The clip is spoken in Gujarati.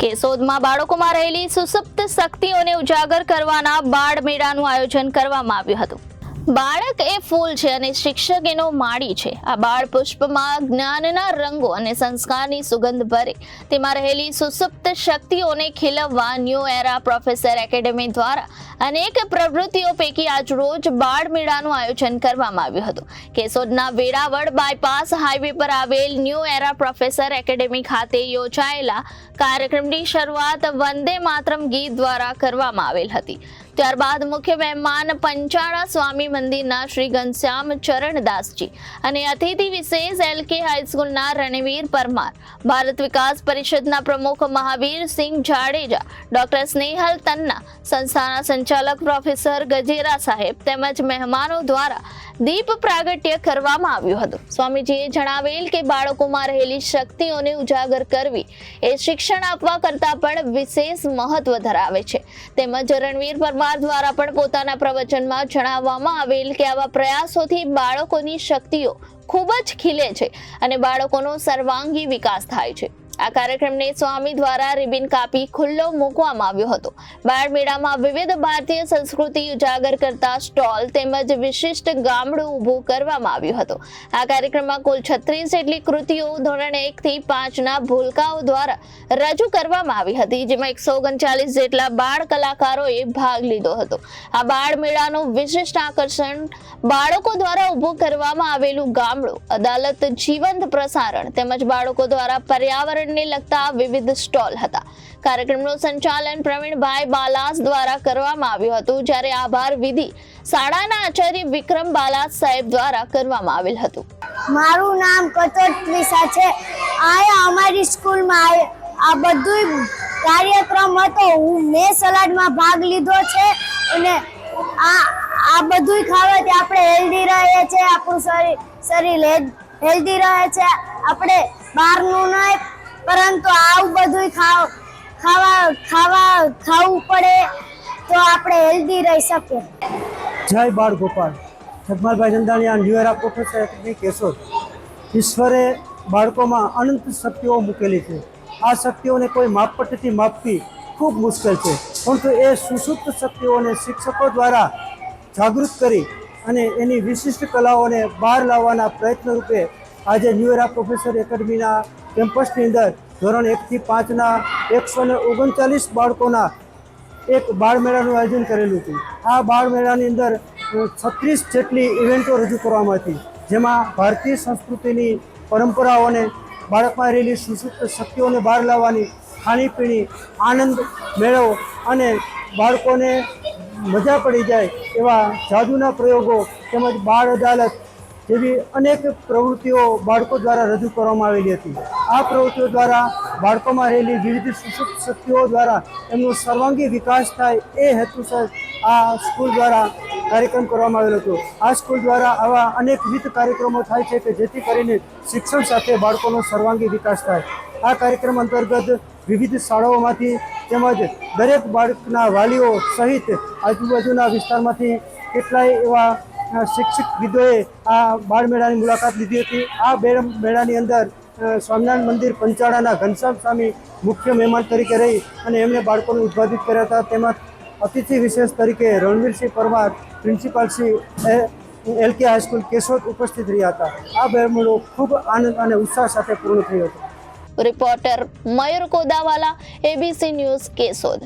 કેશોદમાં બાળકોમાં રહેલી સુસુપ્ત શક્તિઓને ઉજાગર કરવાના બાળ મેળાનું આયોજન કરવામાં આવ્યું હતું. બાળક એ ફૂલ છે અને શિક્ષક એનો માળી છે. આ બાળ પુષ્પમાં જ્ઞાનના રંગો અને સંસ્કારની સુગંધ ભરે. તેમાં રહેલી સુસુપ્ત શક્તિઓને ખીલવવા ન્યૂ એરા પ્રોફેસર એકેડેમી દ્વારા અનેક પ્રવૃત્તિઓ પૈકી આજ રોજ બાળ મેળાનું આયોજન કરવામાં આવ્યું હતું. કેશોદના વેરાવળ બાયપાસ હાઈવે પર આવેલ ન્યૂ એરા પ્રોફેસર એકેડેમી ખાતે યોજાયેલા કાર્યક્રમની શરૂઆત વંદે માતરમ ગીત દ્વારા કરવામાં આવેલ હતી. ત્યારબાદ મુખ્ય મહેમાન પંચાળા સ્વામી મંદિરના શ્રી ઘનશ્યામ ચરણદાસજી અને અતિથિ વિશેષ એલ કે હાઈસ્કૂલના રણવીર પરમાર. ભારત વિકાસ પરિષદના પ્રમુખ મહાવીર સિંહ જાડેજા, ડોક્ટર સ્નેહલ તન્ના, સંસ્થાના સંચાલક પ્રોફેસર ગજેરા સાહેબ તેમજ મહેમાનો દ્વારા દીપ પ્રાગટ્ય કરવામાં આવ્યું હતું. સ્વામીજીએ જણાવેલ કે બાળકોમાં રહેલી શક્તિઓને ઉજાગર કરવી એ શિક્ષણ આપવા કરતાં પણ વિશેષ મહત્વ ધરાવે છે. તેમજ રણવીર પરમાર દ્વારા પણ પોતાના પ્રવચનમાં જણાવવામાં આવેલ કે આવા પ્રયાસોથી બાળકોની શક્તિઓ ખૂબ જ ખીલે છે અને બાળકોનો સર્વાંગી વિકાસ થાય છે. આ કાર્યક્રમને સ્વામી દ્વારા રિબિન કાપી ખુલ્લો મૂકવામાં આવ્યો હતો. બાળ મેળામાં વિવિધ ભારતીય સંસ્કૃતિ ઉજાગર કરતા સ્ટોલ તેમજ વિશિષ્ટ ગામડું ઊભું કરવામાં આવ્યું હતું. આ કાર્યક્રમમાં કુલ છત્રીસ જેટલી કૃતિઓ ધોરણ એક થી પાંચના ભૂલકાઓ દ્વારા રજૂ કરવામાં આવી હતી, જેમાં એકસો ઓગણચાલીસ જેટલા બાળ કલાકારોએ ભાગ લીધો હતો. આ બાળ મેળાનું વિશિષ્ટ આકર્ષણ બાળકો દ્વારા ઊભું કરવામાં આવેલું ગામડું, અદાલત, જીવંત પ્રસારણ તેમજ બાળકો દ્વારા પર્યાવરણને લગતા વિવિધ સ્ટોલ હતા. કાર્યક્રમનું સંચાલન પ્રવીણભાઈ બાલાસ દ્વારા કરવામાં આવ્યું હતું, જ્યારે આભાર વિધિ શાળાના આચાર્ય વિક્રમ બાલાસ સાહેબ દ્વારા કરવામાં આવેલ હતું. મારું નામ કચોટ ત્રિસા છે. આ અમારી સ્કૂલમાં આ બધું કાર્યક્રમ હતો. હું મેં સલાડમાં ભાગ લીધો છે અને આ આ બધું ખાવાથી આપણે હેલ્ધી રહે છે. આપણું શરીર શરીર હેલ્ધી રહે છે. આપણે બહારનું નહીં પરંતુ આવું બધું ખાવ, ખાવા ખાવા, ખાવું પડે તો આપણે હેલ્ધી રહી શકીએ. જય Bal Gopal Jagmalbhai Nandaniya new era professor academy Keshod ઈશ્વરે બાળકોમાં અનંત શક્તિઓ મૂકેલી છે. આ શક્તિઓને કોઈ માપપટ્ટીથી માપવી ખૂબ મુશ્કેલ છે. પરંતુ એ સુસુપ્ત શક્તિઓને શિક્ષકો દ્વારા જાગૃત કરી અને એની વિશિષ્ટ કલાઓને બહાર લાવવાના પ્રયત્ન રૂપે આજે ન્યુએરા પ્રોફેસર એકેડમીના કેમ્પસની અંદર ધોરણ એકથી પાંચના એકસો ને ઓગણચાલીસ બાળકોના એક બાળ મેળાનું આયોજન કરેલું હતું. આ બાળ મેળાની અંદર છત્રીસ જેટલી ઇવેન્ટો રજૂ કરવામાં હતી, જેમાં ભારતીય સંસ્કૃતિની પરંપરાઓને, બાળકમાં રહેલી સુસુપ્ત શક્તિઓને બહાર લાવવાની ખાણીપીણી, આનંદ મેળવો અને બાળકોને મજા પડી જાય એવા જાદુના પ્રયોગો તેમજ બાળ અદાલત જેવી અનેક પ્રવૃત્તિઓ બાળકો દ્વારા રજૂ કરવામાં આવેલી હતી. આ પ્રવૃત્તિઓ દ્વારા બાળકોમાં રહેલી વિવિધ સુસુપ્ત શક્તિઓ દ્વારા એમનો સર્વાંગી વિકાસ થાય એ હેતુસર આ સ્કૂલ દ્વારા કાર્યક્રમ કરવામાં આવેલો હતો. આ સ્કૂલ દ્વારા આવા અનેકવિધ કાર્યક્રમો થાય છે કે જેથી કરીને શિક્ષણ સાથે બાળકોનો સર્વાંગી વિકાસ થાય. આ કાર્યક્રમ અંતર્ગત વિવિધ શાળાઓમાંથી તેમજ દરેક બાળકના વાલીઓ સહિત આજુબાજુના વિસ્તારમાંથી કેટલાય એવા અ, શિક્ષક વિદોએ આ બાળ મેળાની મુલાકાત લીધી હતી. આ મેળાની અંદર સ્વામિનારાયણ મંદિર પંચાળાના ઘનશ્યામ સ્વામી મુખ્ય મહેમાન તરીકે રહી અને એમને બાળકોને ઉદ્ઘાટિત કર્યા હતા. તેમજ અતિથિ વિશેષ તરીકે Ranvirsinh Parmar principal Shri L K high school Keshod ઉપસ્થિત રહ્યા હતા. આ બે મેળો ખૂબ આનંદ અને ઉત્સાહ સાથે પૂર્ણ થયો હતો. Reporter Mayur Kodavala ABC news Keshod.